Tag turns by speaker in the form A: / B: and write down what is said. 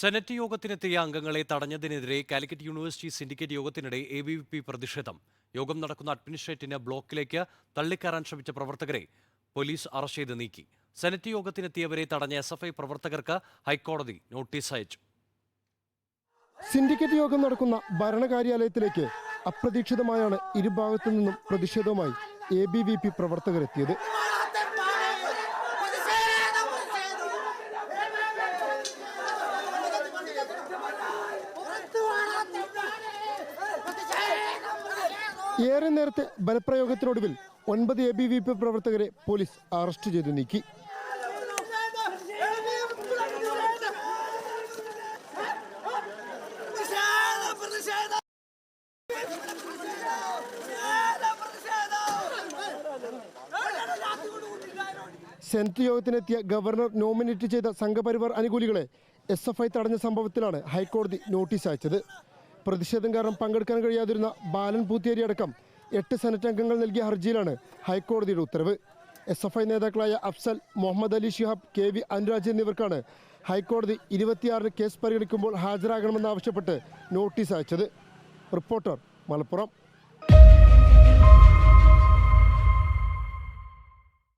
A: Senate യോഗത്തിനെത്തിയ അംഗങ്ങളെ തടഞ്ഞതിനെതിരെ കാലിക്കറ്റ് യൂണിവേഴ്സിറ്റി സിൻഡിക്കേറ്റ് യോഗത്തിനിടെ എ ബി വി പി പ്രതിഷേധം. യോഗം നടക്കുന്ന അഡ്മിനിസ്ട്രേറ്റിന് ബ്ലോക്കിലേക്ക് തള്ളിക്കയറാൻ ശ്രമിച്ച പ്രവർത്തകരെ പോലീസ് അറസ്റ്റ് ചെയ്ത് നീക്കി. സെനറ്റ് യോഗത്തിനെത്തിയവരെ തടഞ്ഞ എസ് എഫ് ഐ പ്രവർത്തകർക്ക് ഹൈക്കോടതി നോട്ടീസ് അയച്ചു.
B: സിൻഡിക്കേറ്റ് യോഗം നടക്കുന്ന ഭരണകാര്യാലയത്തിലേക്ക് അപ്രതീക്ഷിതമായാണ് ഇരുഭാഗത്തു നിന്നും പ്രതിഷേധവുമായി എ ബി വി പി പ്രവർത്തകരെത്തിയത്. ഏറെ നേരത്തെ ബലപ്രയോഗത്തിനൊടുവിൽ ഒൻപത് എ ബി വി പി പ്രവർത്തകരെ പോലീസ് അറസ്റ്റ് ചെയ്തു നീക്കി. സെനറ്റ് യോഗത്തിനെത്തിയ ഗവർണർ നോമിനേറ്റ് ചെയ്ത സംഘപരിവാർ അനുകൂലികളെ എസ് എഫ് ഐ തടഞ്ഞ സംഭവത്തിലാണ് ഹൈക്കോടതി നോട്ടീസ് അയച്ചത്. പ്രതിഷേധം കാരണം പങ്കെടുക്കാൻ കഴിയാതിരുന്ന ബാലൻ പൂത്തിയേരി അടക്കം എട്ട് സെനറ്റ് അംഗങ്ങൾ നൽകിയ ഹർജിയിലാണ് ഹൈക്കോടതിയുടെ ഉത്തരവ്. എസ് എഫ് ഐ നേതാക്കളായ അഫ്സൽ മുഹമ്മദ് അലി ഷിഹാബ് കെ വി അനുരാജ് എന്നിവർക്കാണ് ഹൈക്കോടതി ഇരുപത്തിയാറിന് കേസ് പരിഗണിക്കുമ്പോൾ ഹാജരാകണമെന്നാവശ്യപ്പെട്ട് നോട്ടീസ് അയച്ചത്. റിപ്പോർട്ടർ മലപ്പുറം.